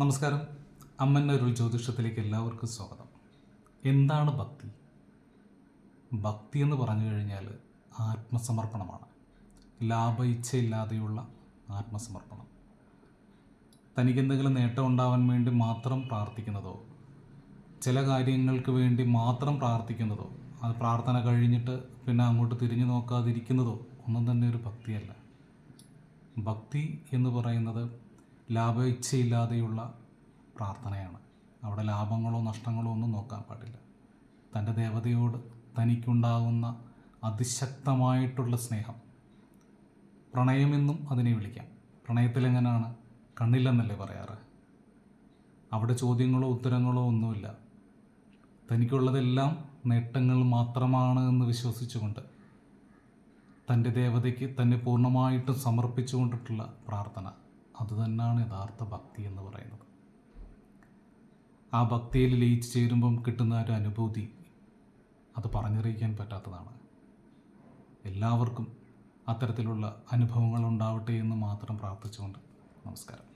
നമസ്കാരം. അമ്മൻ അരുൾ ജ്യോതിഷത്തിലേക്ക് എല്ലാവർക്കും സ്വാഗതം. എന്താണ് ഭക്തി? ഭക്തി എന്ന് പറഞ്ഞു കഴിഞ്ഞാൽ ആത്മസമർപ്പണമാണ്. ലാഭ ഇച്ഛയില്ലാതെയുള്ള ആത്മസമർപ്പണം. തനിക്ക് എന്തെങ്കിലും നേട്ടം ഉണ്ടാവാൻ വേണ്ടി മാത്രം പ്രാർത്ഥിക്കുന്നതോ ചില കാര്യങ്ങൾക്ക് വേണ്ടി മാത്രം പ്രാർത്ഥിക്കുന്നതോ അത് പ്രാർത്ഥന കഴിഞ്ഞിട്ട് പിന്നെ അങ്ങോട്ട് തിരിഞ്ഞു നോക്കാതിരിക്കുന്നതോ ഒന്നും തന്നെ ഒരു ഭക്തിയല്ല. ഭക്തി എന്ന് പറയുന്നത് ലാഭ ഇച്ഛയില്ലാതെയുള്ള പ്രാർത്ഥനയാണ്. അവിടെ ലാഭങ്ങളോ നഷ്ടങ്ങളോ ഒന്നും നോക്കാൻ പാടില്ല. തന്റെ ദേവതയോട് തനിക്കുണ്ടാകുന്ന അതിശക്തമായിട്ടുള്ള സ്നേഹം പ്രണയമെന്നും അതിനെ വിളിക്കാം. പ്രണയത്തിലെങ്ങനെയാണ് കണ്ണില്ലെന്നല്ലേ പറയാറ്? അവിടെ ചോദ്യങ്ങളോ ഉത്തരങ്ങളോ ഒന്നുമില്ല. തനിക്കുള്ളതെല്ലാം നേട്ടങ്ങൾ മാത്രമാണ് എന്ന് വിശ്വസിച്ചുകൊണ്ട് തന്റെ ദേവതയ്ക്ക് തന്നെ പൂർണമായിട്ടും സമർപ്പിച്ചുകൊണ്ടിട്ടുള്ള പ്രാർത്ഥന. അതുതന്നെയാണ് യഥാർത്ഥ ഭക്തി എന്ന് പറയുന്നത്. ആ ഭക്തിയിൽ ലയിച്ചു ചേരുമ്പം കിട്ടുന്ന ഒരു അനുഭൂതി അത് പറഞ്ഞറിയിക്കാൻ പറ്റാത്തതാണ്. എല്ലാവർക്കും അത്തരത്തിലുള്ള അനുഭവങ്ങൾ ഉണ്ടാവട്ടെ എന്ന് മാത്രം പ്രാർത്ഥിച്ചുകൊണ്ട് നമസ്കാരം.